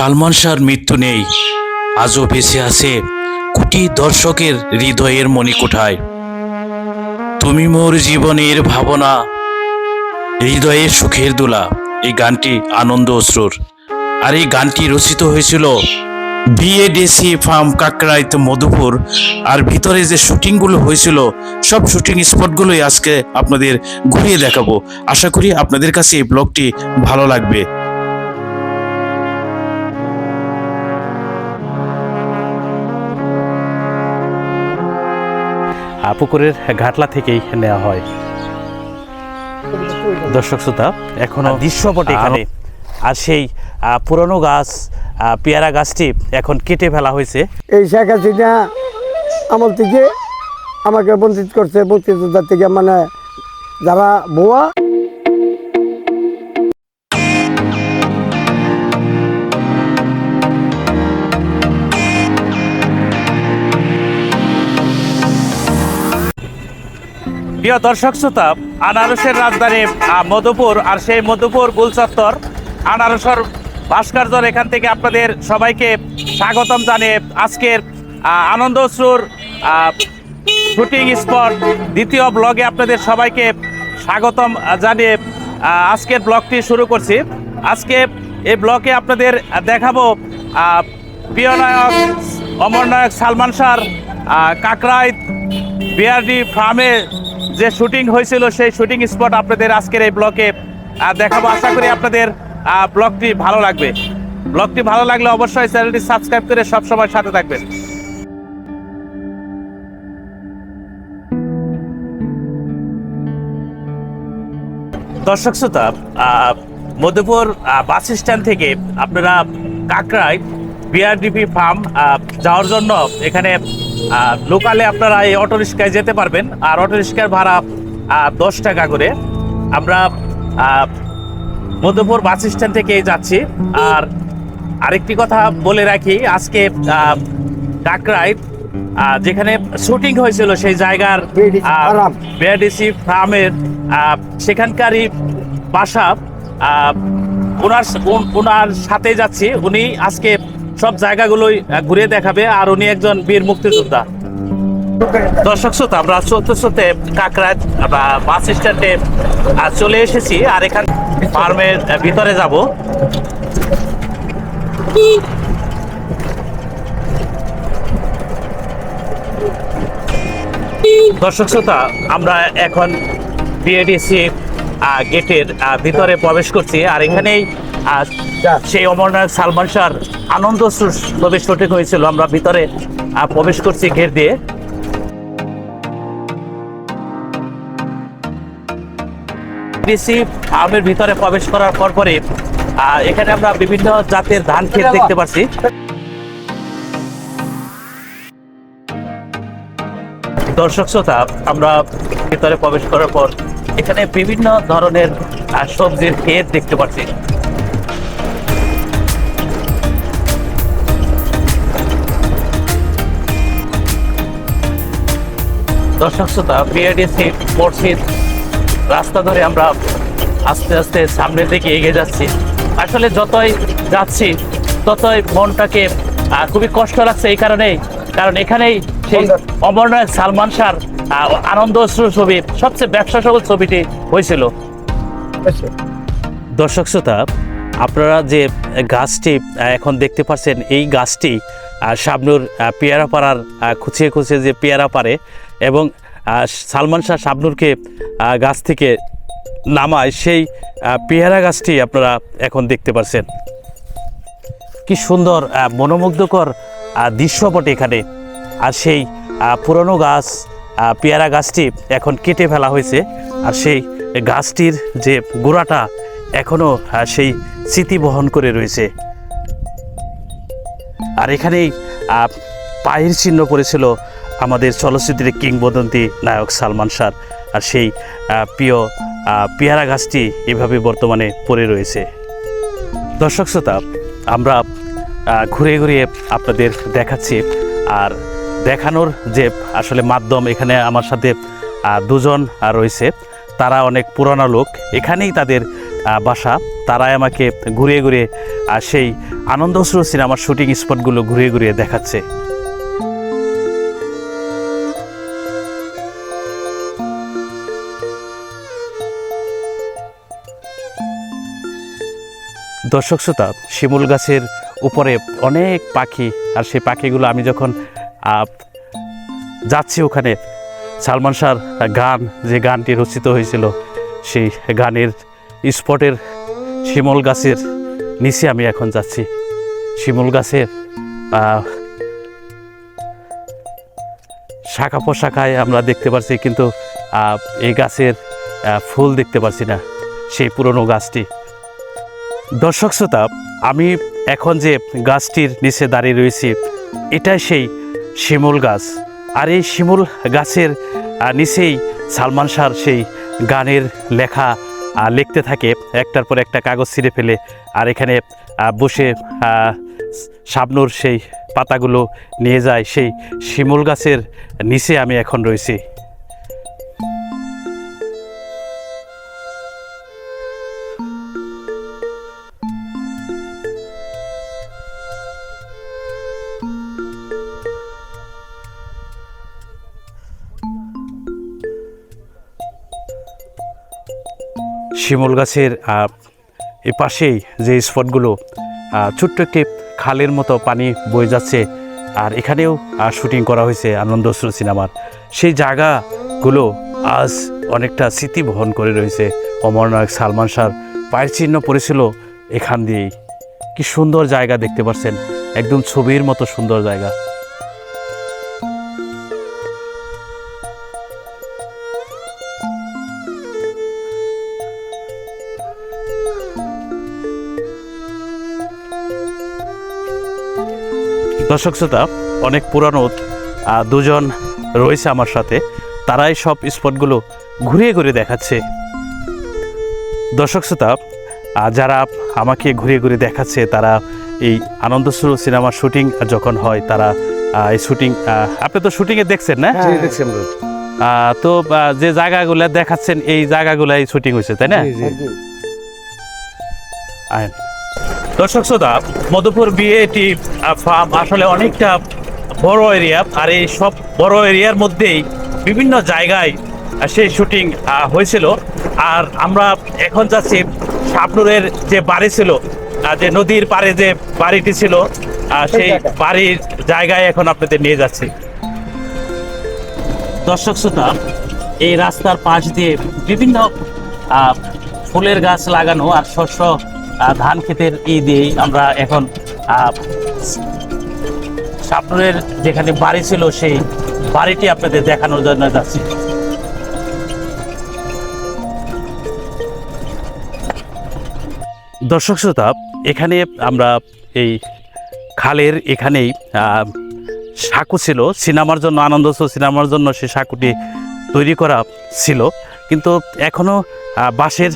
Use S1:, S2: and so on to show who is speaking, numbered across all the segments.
S1: সালমান শাহর মৃত্যু নেই। আজও বেঁচে আছে কোটি দর্শকের হৃদয়ের মণিকোঠায়। তুমি মোর জীবনের ভাবনা, হৃদয়ের সুখের দোলা। এই গানটি আনন্দ অশ্রুর আর এই গানটি রচিত হয়েছিল বিএডিসি ফার্ম কাকরাইত মধুপুর। আর ভিতরে যে শুটিংগুলো হয়েছিল, সব শুটিং স্পটগুলোই আজকে আপনাদের ঘুরিয়ে দেখাবো। আশা করি আপনাদের কাছে এই ব্লগটি ভালো লাগবে।
S2: পুকুরের ঘাটলা থেকেই নেওয়া হয়। দর্শক শ্রোতা এখনও দৃশ্যপট এখানে। আর সেই আহ, পুরনো গাছ আহ, পেয়ারা গাছটি এখন কেটে ফেলা হয়েছে।
S3: এই শেখ হাসিনা আমল থেকে আমাকে বঞ্চিত করছে বঞ্চিত থেকে মানে যারা ভুয়া
S2: প্রিয় দর্শক শ্রোতা আনারসের রাজধানী মধুপুর আর সেই মধুপুর গুলচত্বর আনারসর ভাস্কর্যর এখান থেকে আপনাদের সবাইকে স্বাগতম জানিয়ে আজকের আনন্দ অশ্রুর শুটিং স্পট দ্বিতীয় ব্লগে আপনাদের সবাইকে স্বাগতম জানিয়ে আজকের ব্লগটি শুরু করছি। আজকে এই ব্লগে আপনাদের দেখাবো প্রিয় নায়ক অমর নায়ক সালমান আহ, কাকরাইত বিআরডি ফার্মে যে শুটিং হয়েছিল সেই শুটিং স্পট আপনাদের আজকের এই ব্লকে দেখাবো। আশা করি আপনাদের ব্লগটি ভালো লাগবে। ব্লগটি ভালো লাগলে অবশ্যই চ্যানেলটি সাবস্ক্রাইব করে সবসময় সাথে থাকবেন। দর্শক শ্রোতা আহ, বাস স্ট্যান্ড থেকে আপনারা কাকরাই বিআরডিপি ফার্ম যাওয়ার জন্য এখানে আহ, লোকালে আপনারা এই অটো রিক্সায় যেতে পারবেন। আর অটো রিক্সার ভাড়া দশ টাকা করে। আমরা মধ্যপুর বাস স্ট্যান্ড থেকে যাচ্ছি। আর আরেকটি কথা বলে রাখি আজকে কাকরাই যেখানে শুটিং হয়েছিল সেই জায়গার। বিআরডিসি ফার্মের সেখানকারই বাসা ওনার ওনার সাথে যাচ্ছি। উনি আজকে সব জায়গাগুলোই ঘুরে দেখাবে আর উনি একজন বীর মুক্তিযোদ্ধা। দর্শক শ্রোতা, আমরা চলতে চলতে কাকরাত বাস স্ট্যান্ডে চলে এসেছি আর এখান ফার্মের ভিতরে যাব। দর্শক শ্রোতা, আমরা এখন বিএডিসি গেটের ভিতরে প্রবেশ করছি আর এখানেই আহ, সেই অমরনাথ সালমান শাহর আনন্দ প্রবেশ শুটিং হয়েছিল। আমরা ভিতরে প্রবেশ করছি গেট দিয়ে। বিএডিসি ফার্মের ভিতরে প্রবেশ করার পর পরে এখানে আমরা বিভিন্ন জাতের ধান ক্ষেত দেখতে পাচ্ছি দর্শক শ্রোতা আমরা ভিতরে প্রবেশ করার পর এখানে বিভিন্ন ধরনের সবজির ক্ষেত দেখতে পাচ্ছি দর্শক শ্রোতা বিআরডিসি মসজিদ রাস্তা ধরে আমরা আস্তে আস্তে সামনের দিকে এগিয়ে যাচ্ছি। আসলে যতই যাচ্ছি ততই মনটাকে খুবই কষ্ট লাগছে এই কারণেই কারণ এখানেই সেই অমরনাথ সালমান শাহর আনন্দ ছবি সবচেয়ে ব্যবসা সফল ছবিটি হয়েছিল। দর্শক শ্রোতা আপনারা যে গাছটি এখন দেখতে পাচ্ছেন এই গাছটি শাবনুর আহ, পেয়ারা পাড়ার আহ, খুঁচিয়ে খুঁচিয়ে যে পেয়ারা পারে এবং সালমান শাহ শাবনুরকে গাছ থেকে নামায় সেই পেয়ারা গাছটি আপনারা এখন দেখতে পাচ্ছেন কি সুন্দর মনোমুগ্ধকর আহ, দৃশ্যপট এখানে। আর সেই পুরনো গাছ পেয়ারা গাছটি এখন কেটে ফেলা হয়েছে। আর সেই গাছটির যে গোড়াটা এখনও সেই স্মৃতি বহন করে রয়েছে। আর এখানেই পায়ের চিহ্ন পড়েছিল আমাদের চলচ্চিত্রের কিংবদন্তি নায়ক সালমান শাহ। আর সেই প্রিয় পেয়ারা গাছটি এভাবে বর্তমানে পড়ে রয়েছে। দর্শক শ্রোতা আমরা ঘুরে ঘুরিয়ে আপনাদের দেখাচ্ছি। আর দেখানোর যে আসলে মাধ্যম এখানে আমার সাথে দুজন রয়েছে। তারা অনেক পুরানো লোক। এখানেই তাদের বাসা। তারাই আমাকে ঘুরিয়ে আহ, সেই আনন্দ অশ্রু সিনেমার শুটিং স্পটগুলো ঘুরিয়ে ঘুরিয়ে দেখাচ্ছে। দর্শক শ্রোতা, শিমুল গাছের উপরে অনেক পাখি, আর সেই পাখিগুলো আমি যখন যাচ্ছি ওখানে, সালমান শাহর গান, যে গানটি রচিত হয়েছিল, সেই গানের স্পটের শিমল গাছের নিচে আমি এখন যাচ্ছি। শিমল গাছের শাখা পোশাখায় আমরা দেখতে পাচ্ছি কিন্তু এই গাছের ফুল দেখতে পাচ্ছি না, সেই পুরনো গাছটি। দর্শক শ্রোতা, আমি এখন যে গাছটির নিচে দাঁড়িয়ে রয়েছি, এটাই সেই শিমুল গাছ। আর এই শিমুল গাছের নিচেই সালমান শাহর সেই গানের লেখা লিখতে থাকে, একটার পর একটা কাগজ ছিঁড়ে ফেলে, আর এখানে বসে শাবনুর সেই পাতাগুলো নিয়ে যায়, সেই শিমুল গাছের নিচে আমি এখন রয়েছি। শিমুল গাছের এই পাশেই যে স্পটগুলো ছোট্ট একটি খালের মতো পানি বয়ে যাচ্ছে। আর এখানেও শুটিং করা হয়েছে আনন্দশ্রু সিনেমার। সেই জায়গাগুলো আজ অনেকটা স্মৃতি বহন করে রয়েছে। অমরনায়ক সালমান শাহর পায়ের চিহ্ন পড়েছিল এখান দিয়েই। কি সুন্দর জায়গা দেখতে পাচ্ছেন। একদম ছবির মতো সুন্দর জায়গা। দর্শক শ্রোতা অনেক পুরানো দুজন রয়েছে আমার সাথে। তারাই সব স্পটগুলো ঘুরিয়ে ঘুরিয়ে দেখাচ্ছে। দর্শক শ্রোতা যারা আমাকে ঘুরিয়ে ঘুরিয়ে দেখাচ্ছে তারা এই আনন্দসুর সিনেমার শুটিং যখন হয় তারা এই শুটিং আপনি তো শুটিংয়ে দেখছেন না?
S3: হ্যাঁ।
S2: আহ, তো যে জায়গাগুলো দেখাচ্ছেন এই জায়গাগুলাই শুটিং হয়েছে তাই না? দর্শক শ্রোতা মধুপুর বিএটি ফার্ম আসলে অনেকটা বড় এরিয়া আর এই সব বড় এরিয়ার মধ্যেই বিভিন্ন জায়গায় সেই শুটিং হয়েছিল। আর আমরা এখন যাচ্ছি শাবনুরের যে বাড়ি ছিল যে নদীর পাড়ে যে বাড়িটি ছিল সেই বাড়ির জায়গায় এখন আপনাদের নিয়ে যাচ্ছি। দর্শক শ্রোতা এই রাস্তার পাশ দিয়ে বিভিন্ন ফুলের গাছ লাগানো আর শস্য ধান ক্ষেতের ই দিয়েই আমরা এখন শাবনুরের যেখানে বাড়ি ছিল সেই বাড়িটি আপনাদের দেখানোর জন্য যাচ্ছি। দর্শক শ্রোতা, এখানে আমরা এই খালের এখানেই সাঁকু ছিল, সিনেমার জন্য আনন্দ সিনেমার জন্য সে সাঁকুটি তৈরি করা ছিল। কিন্তু এখনও বাঁশের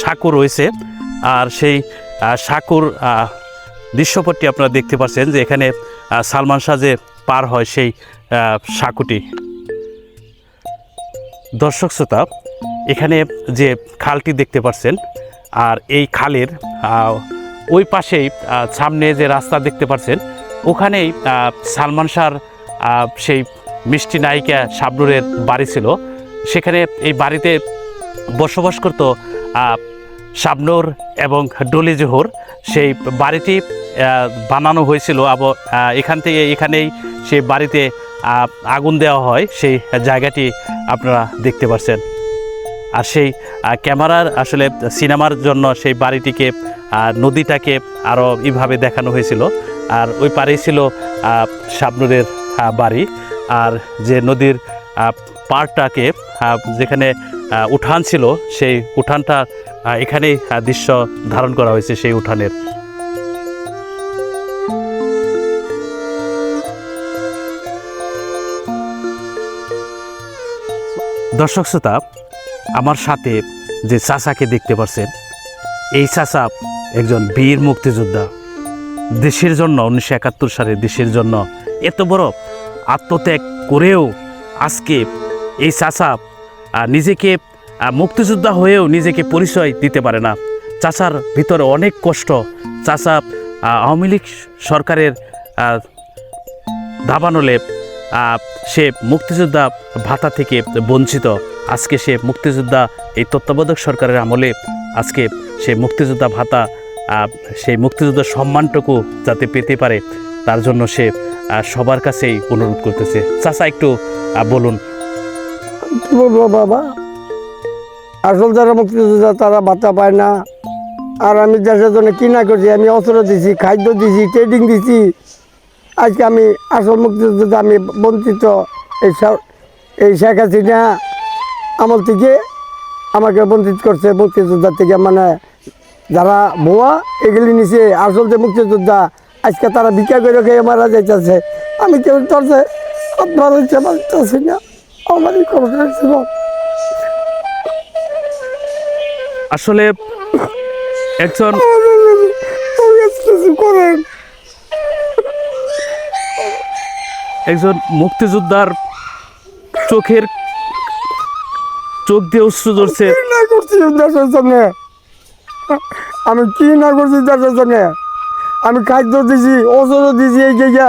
S2: সাঁকু রয়েছে। আর সেই সাঁকুর দৃশ্যপটটি আপনারা দেখতে পাচ্ছেন যে এখানে সালমান শাহ যে পার হয় সেই সাঁকুটি। দর্শক শ্রোতা, এখানে যে খালটি দেখতে পাচ্ছেন, আর এই খালের ওই পাশেই সামনে যে রাস্তা দেখতে পাচ্ছেন, ওখানেই সালমান শাহর সেই মিষ্টি নায়িকা শাবনুরের বাড়ি ছিল। সেখানে এই বাড়িতে বসবাস করত শাবনুর এবং ডলি জোহর সেই বাড়িটি বানানো হয়েছিল আহ, এখান থেকে এখানেই সেই বাড়িতে আগুন দেওয়া হয় সেই জায়গাটি আপনারা দেখতে পাচ্ছেন। আর সেই ক্যামেরার আসলে সিনেমার জন্য সেই বাড়িটিকে নদীটাকে আরও এইভাবে দেখানো হয়েছিল। আর ওই পারেই ছিল শাবনুরের বাড়ি। আর যে নদীর পাড়টাকে যেখানে উঠান ছিল সেই উঠানটা এখানেই দৃশ্য ধারণ করা হয়েছে সেই উঠানের। দর্শক শ্রোতা আমার সাথে যে চাচাকে দেখতে পাচ্ছেন এই চাচা একজন বীর মুক্তিযোদ্ধা। দেশের জন্য উনিশশো একাত্তর সালে দেশের জন্য এত বড় আত্মত্যাগ করেও আজকে এই আহ, নিজেকে মুক্তিযোদ্ধা হয়েও নিজেকে পরিচয় দিতে পারে না। চাচার ভিতরে অনেক কষ্ট। চাচা আওয়ামী লীগ সরকারের দাবানলে সে মুক্তিযোদ্ধা ভাতা থেকে বঞ্চিত। আজকে সে মুক্তিযোদ্ধা, এই তত্ত্বাবধায়ক সরকারের আমলে আজকে সে মুক্তিযোদ্ধা ভাতা সেই মুক্তিযোদ্ধার সম্মানটুকু যাতে পেতে পারে, তার জন্য সে সবার কাছেই অনুরোধ করতেছে। চাচা, একটু বলুন
S3: কি বলব বাবা। আসল যারা মুক্তিযোদ্ধা, তারা ভাতা পায় না। আর আমি দেশের জন্য কি না করছি, আমি অস্ত্র দিছি, খাদ্য দিছি ট্রেডিং দিছি, আজকে আমি আসল মুক্তিযোদ্ধা, আমি বঞ্চিত এই এই শেখ হাসিনা আমল থেকে আমাকে বঞ্চিত করছে, মুক্তিযোদ্ধা থেকে। মানে যারা ভুয়া, এগুলি নিছে। আসল যে মুক্তিযোদ্ধা, আজকে তারা ভিক্ষা করে খেয়ে মারা যাইতেছে। আমি কেউ তরছে, আপনার পারতেছি না। আমারই ছিল
S2: আসলে একজন
S3: করেন।
S2: একজন মুক্তিযোদ্ধার চোখের চোখ দিয়ে অশ্রু ধরছে।
S3: না করছি দেশের জন্য আমি কি না করছি দেশের জন্য আমি খাদ্য দিছি ওষুধ দিছি এই জায়গা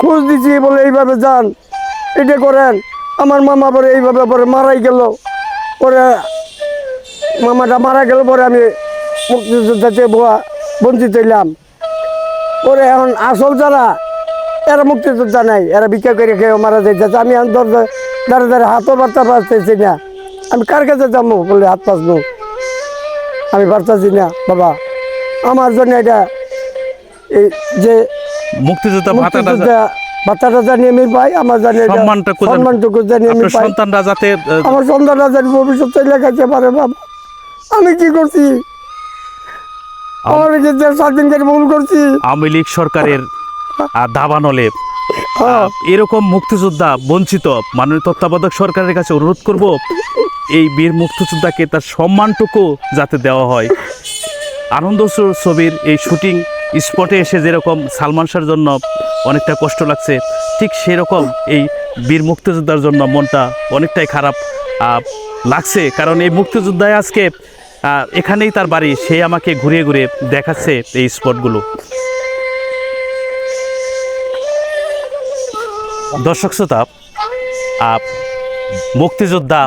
S3: খোঁজ দিছি বলে এইভাবে যান। এটা করেন। আমার মামা পরে এইভাবে পরে মারাই গেল। পরে মামাটা মারা গেল পরে আমি মুক্তিযোদ্ধাতে বোয়া বঞ্চিত হইলাম। পরে এখন আসল যারা এরা মুক্তিযোদ্ধা নাই এরা ভিক্ষা করে খেয়ে মারা যাইতেছে। আমি এখন ধর দাঁড়ে দাঁড়ে হাতও বার্তা পাচ্ছি না। আমি কার কাছে যাব বলে হাত পাসবো আমি পারতাছি না বাবা। আমার জন্য এটা এই যে
S2: মুক্তিযোদ্ধা
S3: মুক্তিযোদ্ধা ভাতাটা আমি পাই আমার জানি
S2: সম্মানটুকু
S3: জানিয়ে আমি পাই।
S2: সন্তানরা যাতে
S3: আমার সন্তানরা জানি ভবিষ্যতে লেখাতে পারে বাবা আমি কি করছি? আমার যে দেড় করে ভুল করছি?
S2: আওয়ামী লীগ সরকারের দাবানলে
S3: হ্যাঁ।
S2: এরকম মুক্তিযোদ্ধা বঞ্চিত মাননীয় তত্ত্বাবধায়ক সরকারের কাছে অনুরোধ করব এই বীর মুক্তিযোদ্ধাকে তার সম্মানটুকু যাতে দেওয়া হয়। আনন্দ ছবির এই শুটিং স্পটে এসে যেরকম সালমান শাহর জন্য অনেকটা কষ্ট লাগছে, ঠিক সেরকম এই বীর মুক্তিযোদ্ধার জন্য মনটা অনেকটাই খারাপ লাগছে। কারণ এই মুক্তিযোদ্ধায় আজকে এখানেই তার বাড়ি, সে আমাকে ঘুরিয়ে ঘুরে দেখাচ্ছে এই স্পটগুলো। দর্শক শ্রোতা মুক্তিযোদ্ধা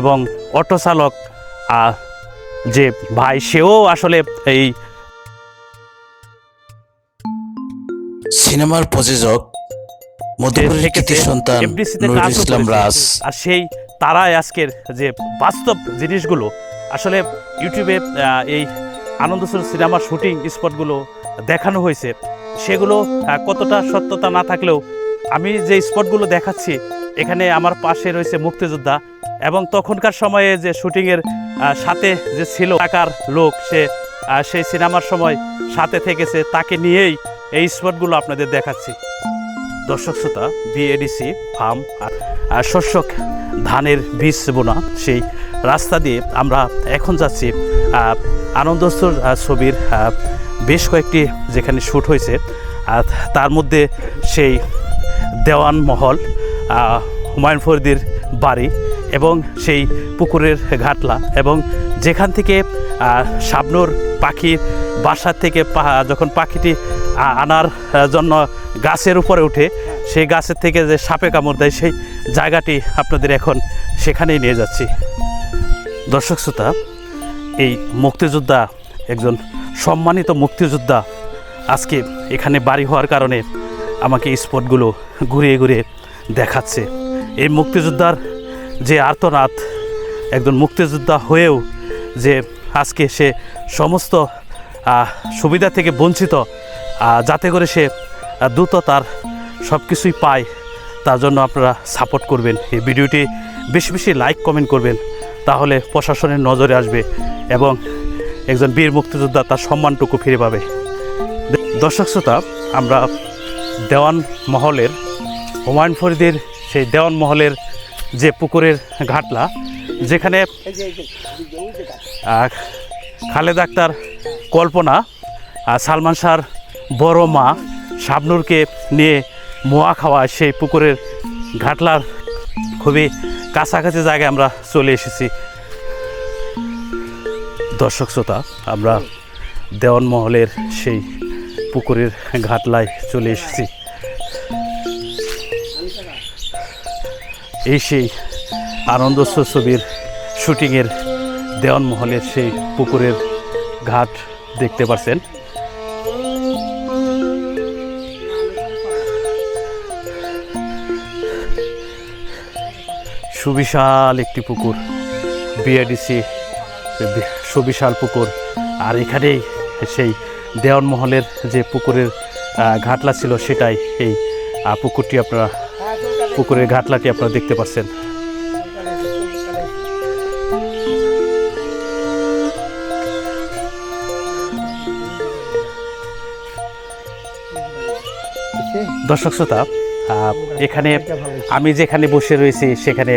S2: এবং অটো চালক যে ভাই, সেও আসলে এই
S1: সিনেমার প্রযোজক মধুপুরের কৃতি সন্তান নুরুল ইসলাম। রাজ।
S2: আর সেই তারাই আজকের যে বাস্তব জিনিসগুলো আসলে ইউটিউবে এই আনন্দসর সিনেমার শুটিং স্পটগুলো দেখানো হয়েছে। সেগুলো কতটা সত্যতা না থাকলেও আমি যে স্পটগুলো দেখাচ্ছি এখানে আমার পাশে রয়েছে মুক্তিযোদ্ধা এবং তখনকার সময়ে যে শুটিংয়ের সাথে যে ছিল টাকার লোক সে সেই সিনেমার সময় সাথে থেকেছে। তাকে নিয়েই এই স্পটগুলো আপনাদের দেখাচ্ছি। দর্শক শ্রোতা বিএডিসি ফার্ম আর শস্য ধানের বীজ বোনা, সেই রাস্তা দিয়ে আমরা এখন যাচ্ছি আনন্দস্তর ছবির বেশ কয়েকটি যেখানে শ্যুট হয়েছে তার মধ্যে সেই দেওয়ান মহল হুমায়ুন ফরিদির বাড়ি এবং সেই পুকুরের ঘাটলা এবং যেখান থেকে শাবনুর পাখির বাসার থেকে যখন পাখিটি আনার জন্য গাছের উপরে উঠে সেই গাছের থেকে যে সাপে কামড় দেয় সেই জায়গাটি আপনাদের এখন সেখানেই নিয়ে যাচ্ছি। দর্শক শ্রোতা, এই মুক্তিযোদ্ধা একজন সম্মানিত মুক্তিযোদ্ধা আজকে এখানে বাড়ি হওয়ার কারণে আমাকে স্পটগুলো ঘুরিয়ে ঘুরিয়ে দেখাচ্ছে। এই মুক্তিযোদ্ধার যে আর্তনাদ, একজন মুক্তিযোদ্ধা হয়েও যে আজকে সে সমস্ত সুবিধা থেকে বঞ্চিত যাতে করে সে দ্রুত তার সব কিছুই পায়, তার জন্য আপনারা সাপোর্ট করবেন। এই ভিডিওটি বেশি বেশি লাইক কমেন্ট করবেন। তাহলে প্রশাসনের নজরে আসবে এবং একজন বীর মুক্তিযোদ্ধা তার সম্মানটুকু ফিরে পাবে। দর্শক শ্রোতা, আমরা দেওয়ান মহলের, হুমায়ুন ফরিদের সেই দেওয়ান মহলের যে পুকুরের ঘাটলা, যেখানে খালেদ আক্তার কল্পনা সালমান শাহর বড় মা শাবনুরকে নিয়ে মোয়া খাওয়া সেই পুকুরের ঘাটলার খুবই কাছাকাছি জায়গায় আমরা চলে এসেছি। দর্শক শ্রোতা, আমরা দেওয়ান মহলের সেই পুকুরের ঘাটলায় চলে এসেছি। এই সেই আনন্দ ছবির শুটিংয়ের দেওয়ানমহলের সেই পুকুরের ঘাট দেখতে পাচ্ছেন সুবিশাল একটি পুকুর বিআরডিসি সুবিশাল পুকুর। আর এখানেই সেই দেওয়ানমহলের যে পুকুরের ঘাটলা ছিল সেটাই এই পুকুরটি আপনারা, পুকুরের ঘাটলাটি আপনারা দেখতে পাচ্ছেন। দর্শক শ্রোতা এখানে আমি যেখানে বসে রয়েছি সেখানে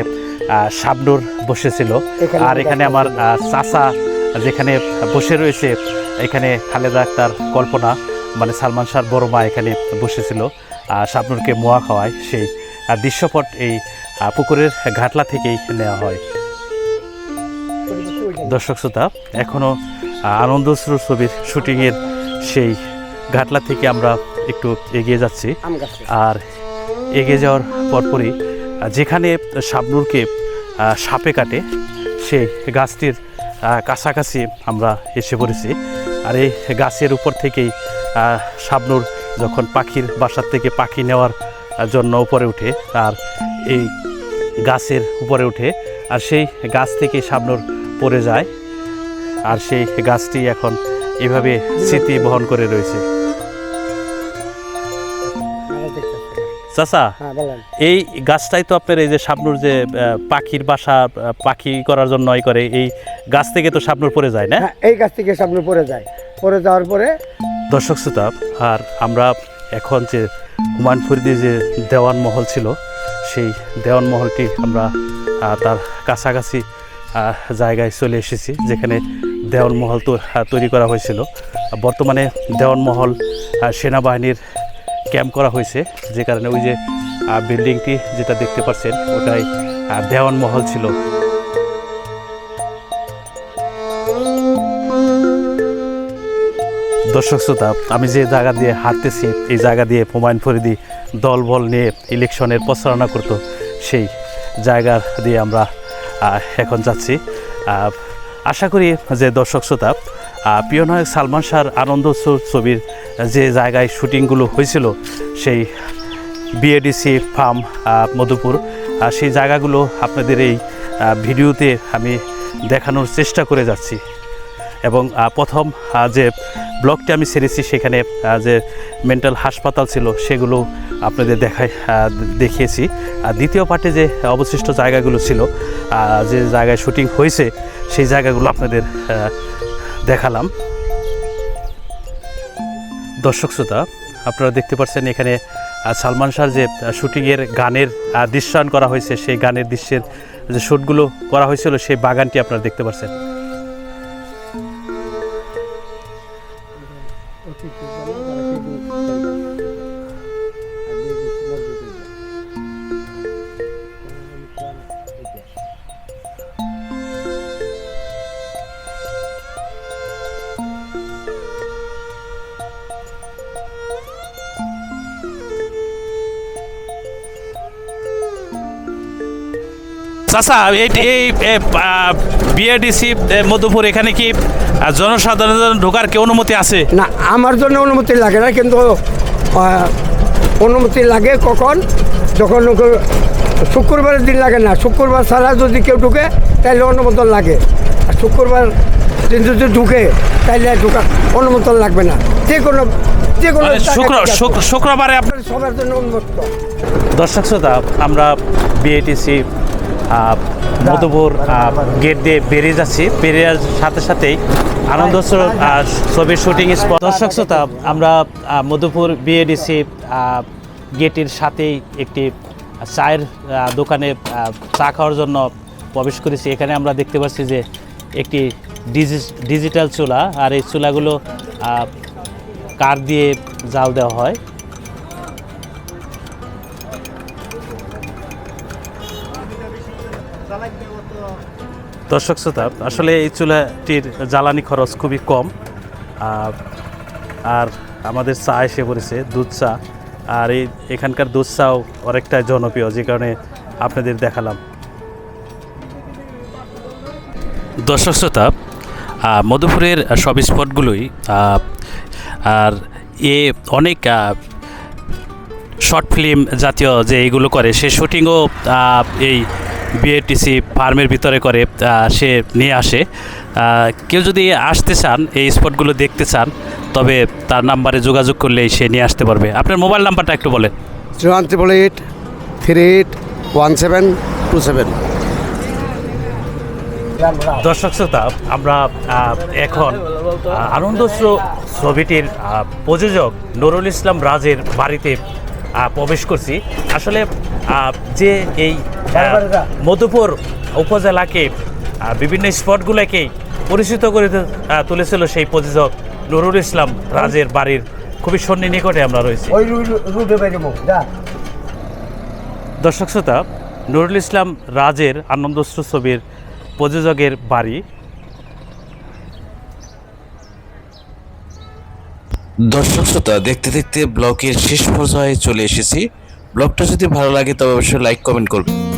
S2: আহ, শাবনুর বসেছিল। আর এখানে আমার চাচা যেখানে বসে রয়েছে এখানে খালেদা আক্তার কল্পনা মানে সালমান শাহর বড় মা এখানে বসেছিল। আর শাবনুরকে মোয়া খাওয়ায় সেই দৃশ্যপট এই পুকুরের ঘাটলা থেকেই নেওয়া হয়। দর্শক শ্রোতা এখনও আনন্দ ছবির শুটিংয়ের সেই ঘাটলা থেকে আমরা একটু এগিয়ে যাচ্ছি। আর এগিয়ে যাওয়ার পরপরই যেখানে শাবনুরকে সাপে কাটে, সেই গাছটির কাছাকাছি আমরা এসে পড়েছি। আর এই গাছের উপর থেকেই শাবনুর যখন পাখির বাসার থেকে পাখি নেওয়ার জন্য উপরে উঠে আর এই গাছের উপরে উঠে, আর সেই গাছ থেকে শাবনুর পড়ে যায়। আর সেই গাছটি এখন এভাবে স্মৃতি বহন করে রয়েছে। চাচা
S3: হ্যাঁ
S2: এই গাছটাই তো আপনার এই যে শাবনুর যে পাখির বাসা পাখি করার জন্য ই করে এই গাছ থেকে তো শাবনুর পড়ে যায় না?
S3: হ্যাঁ এই গাছ থেকে সামনে পড়ে যায়। পড়ে যাওয়ার পরে
S2: দর্শক শ্রোতা আর আমরা এখন যে হুমায়ুন ফরিদি যে দেওয়ান মহল ছিল সেই দেওয়ান মহলটি আমরা তার কাছাকাছি জায়গায় চলে এসেছি যেখানে দেওয়ান মহল তো তৈরি করা হয়েছিল। বর্তমানে দেওয়ান মহল সেনাবাহিনীর ক্যাম্প করা হয়েছে, যে কারণে ওই যে বিল্ডিংটি যেটা দেখতে পাচ্ছেন, ওটাই দেওয়ান মহল ছিল। দর্শক শ্রোতা, আমি যে জায়গা দিয়ে হাঁটতেছি, এই জায়গা দিয়ে হুমায়ুন ফরিদি দলবল নিয়ে ইলেকশনের প্রচারণা করতো, সেই জায়গা দিয়ে আমরা এখন যাচ্ছি। আশা করি যে দর্শক শ্রোতা প্রিয় সালমান শাহর আনন্দ ছবির যে জায়গায় শুটিংগুলো হয়েছিল সেই বিএডিসি ফার্ম মধুপুর সেই জায়গাগুলো আপনাদের এই ভিডিওতে আমি দেখানোর চেষ্টা করে যাচ্ছি। এবং প্রথম যে ব্লগটি আমি ছেড়েছি সেখানে যে মেন্টাল হাসপাতাল ছিল সেগুলো আপনাদের আহ, দেখিয়েছি। আর দ্বিতীয় পার্টে যে অবশিষ্ট জায়গাগুলো ছিল যে জায়গায় শুটিং হয়েছে সেই জায়গাগুলো আপনাদের দেখালাম। দর্শক শ্রোতা, আপনারা দেখতে পাচ্ছেন এখানে সালমান শাহর যে শুটিংয়ের গানের দৃশ্যায়ন করা হয়েছে, সেই গানের দৃশ্যের যে শ্যুটগুলো করা হয়েছিল, সেই বাগানটি আপনারা দেখতে পাচ্ছেন। চাচা এই এই বিএডিসি মধুপুর এখানে কি জনসাধারণের ঢোকার কি অনুমতি আছে?
S3: না আমার জন্য অনুমতি লাগে না কিন্তু অনুমতি লাগে কখন? যখন ওকে- শুক্রবারের দিন লাগে না শুক্রবার ছাড়া যদি কেউ ঢুকে তাহলে অনুমোদন লাগে। আর শুক্রবার দিন যদি ঢুকে তাহলে ঢুকা অনুমোদন লাগবে না। যে কোনো যে কোনো
S2: শুক্রবারে আপনার
S3: সবার জন্য উন্মুক্ত
S2: দর্শক শ্রোতা আমরা বিএটিসি মধুপুর গেট দিয়ে বেরিয়ে যাচ্ছি। বেরিয়ে সাথে সাথেই আনন্দ ছবির শুটিং স্পট দর্শক শ্রোতা, আমরা মধুপুর বিএডিসি গেটের সাথেই একটি চায়ের দোকানে চা খাওয়ার জন্য প্রবেশ করেছি। এখানে আমরা দেখতে পাচ্ছি যে একটি ডিজি- ডিজিটাল চুলা, আর এই চুলাগুলো কার দিয়ে জাল দেওয়া হয়? দর্শক শ্রোতা, আসলে এই চুলাটির জ্বালানি খরচ খুবই কম আর আমাদের চা এসে পড়েছে, দুধ চা, আর এই এখানকার দুধ চাও অনেকটাই জনপ্রিয়, যে কারণে আপনাদের দেখালাম।
S1: দর্শক শ্রোতা মধুপুরের সব স্পটগুলোই আর এ অনেক শর্ট ফিল্ম জাতীয় যে এইগুলো করে, সে শুটিংও এই বিএটিসি ফার্মের ভিতরে করে সে নিয়ে আসে। কেউ যদি আসতে চান এই স্পটগুলো দেখতে চান তবে তার নাম্বারে যোগাযোগ করলেই সে নিয়ে আসতে পারবে। আপনার মোবাইল নাম্বারটা একটু বলেন।
S4: One triple eight three eight one seven two seven
S2: দর্শক শ্রোতা আমরা এখন আহ, আনন্দশ্র ছবিটির প্রযোজক নুরুল ইসলাম রাজের বাড়িতে প্রবেশ করছি। আসলে যে এই মধুপুর উপজেলাকে বিভিন্ন স্পটগুলোকে পরিচিত করে তুলেছিল সেই প্রযোজক নুরুল ইসলাম রাজের বাড়ির। খুবই সন্নি নিকটে আমরা রয়েছি। দর্শক শ্রোতা নুরুল ইসলাম রাজের আনন্দশ্র ছবির প্রযোজকের বাড়ি।
S1: দর্শক শ্রোতা দেখতে দেখতে ব্লগের শেষ পর্যায়ে চলে এসেছি। ব্লগটা যদি ভালো লাগে তবে অবশ্যই লাইক কমেন্ট করবেন।